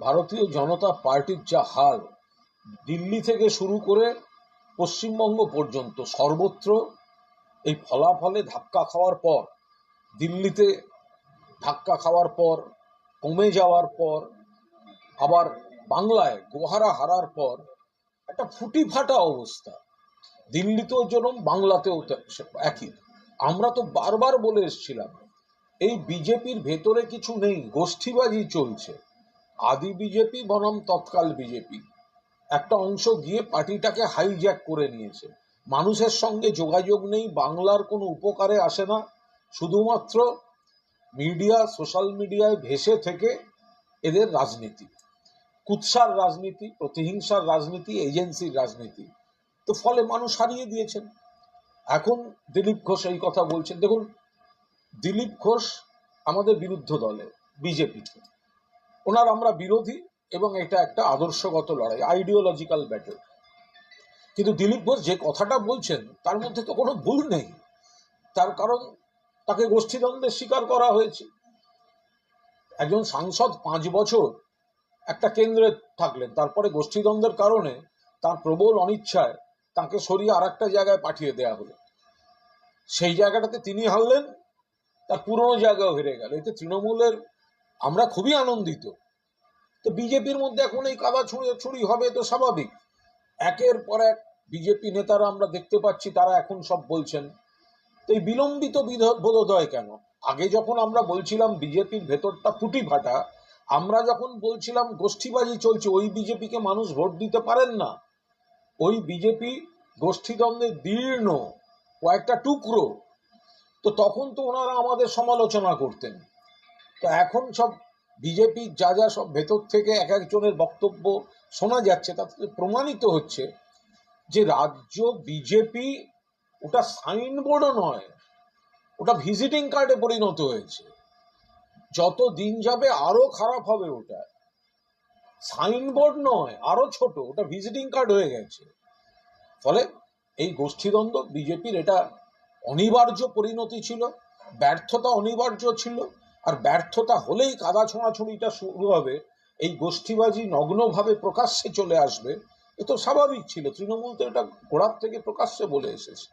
ভারতীয় জনতা পার্টির যা হাল, দিল্লি থেকে শুরু করে পশ্চিমবঙ্গ পর্যন্ত সর্বত্র এই ফলাফলে ধাক্কা খাওয়ার পর, দিল্লিতে ধাক্কা খাওয়ার পর, কমে যাওয়ার পর, আবার বাংলায় গোহারা হারার পর, একটা ফুটি ফাটা অবস্থা। দিল্লিতেও যেরকম, বাংলাতেও একই। আমরা তো বারবার বলে এসেছিলাম, এই বিজেপির ভেতরে কিছু নেই, গোষ্ঠীবাজি চলছে। আদি বিজেপি বনাম তৎকাল বিজেপি। একটা অংশ গিয়ে পার্টিটাকে হাইজ্যাক করে নিয়েছে। মানুষের সঙ্গে যোগাযোগ নেই, বাংলার কোনো উপকারে আসে না। শুধুমাত্র মিডিয়া, সোশ্যাল মিডিয়ায় ভেসে থেকে এদের রাজনীতি। কুৎসার রাজনীতি, প্রতিহিংসার রাজনীতি, এজেন্সির রাজনীতি। তো ফলে মানুষ হারিয়ে দিয়েছেন। এখন দিলীপ ঘোষ এই কথা বলছেন। দেখুন, দিলীপ ঘোষ আমাদের বিরুদ্ধ দলে বিজেপিতে ওনার আমরা বিরোধী এবং এটা একটা আদর্শগত লড়াই আইডিওলজিক্যাল ব্যাটল কিন্তু দিলীপ ঘোষ যে কথাটা বলছেন, তার মধ্যে তো কোনো ভুল নেই। তার কারণ তাকে গোষ্ঠীদ্বন্দ্বের শিকার করা হয়েছে। একজন সাংসদ পাঁচ বছর একটা কেন্দ্রে থাকলেন, তারপরে গোষ্ঠীদ্বন্দ্বের কারণে তার প্রবল অনিচ্ছায় তাকে সরিয়ে আর একটা জায়গায় পাঠিয়ে দেওয়া হলো। সেই জায়গাটাতে তিনি হারলেন, তার পুরনো জায়গাও হেরে গেল। এতে তৃণমূলের আমরা খুবই আনন্দিত। তো বিজেপির মধ্যে এখন এই কাদা ছুঁড়ে হবে তো স্বাভাবিক। একের পর এক বিজেপি নেতারা আমরা দেখতে পাচ্ছি, তারা এখন সব বলছেন। তো এই বিলম্বিত বিধ- বোধোদয় কেন? আগে যখন আমরা বলছিলাম বিজেপির ভেতরটা ফুটি ফাটা আমরা যখন বলছিলাম গোষ্ঠীবাজি চলছে, ওই বিজেপিকে মানুষ ভোট দিতে পারেন না। ওই বিজেপি গোষ্ঠীদ্বন্দ্বে দীর্ণ, কয়েকটা টুকরো। তো তখন তো ওনারা আমাদের সমালোচনা করতেন। তো এখন সব বিজেপি যা যা সব ভেতর থেকে এক একজনের বক্তব্য শোনা যাচ্ছে, তাতে প্রমাণিত হচ্ছে যে রাজ্য বিজেপি ওটা সাইনবোর্ডও নয়, ওটা ভিজিটিং কার্ডে পরিণত হয়েছে। যত দিন যাবে আরও খারাপ হবে ওটা। সাইনবোর্ড নয়, আরও ছোট, ওটা ভিজিটিং কার্ড হয়ে গেছে। ফলে এই গোষ্ঠীদ্বন্দ্ব বিজেপির এটা অনিবার্য পরিণতি ছিল, ব্যর্থতা অনিবার্য ছিল আর ব্যর্থতা হলেই কাদা ছোঁড়াছুঁড়িটা শুরু হবে। এই গোষ্ঠীবাজি নগ্নভাবে প্রকাশ্যে চলে আসবে, এ তো স্বাভাবিক ছিল। তৃণমূল তো এটা গোড়ার থেকে প্রকাশ্যে বলে এসেছে।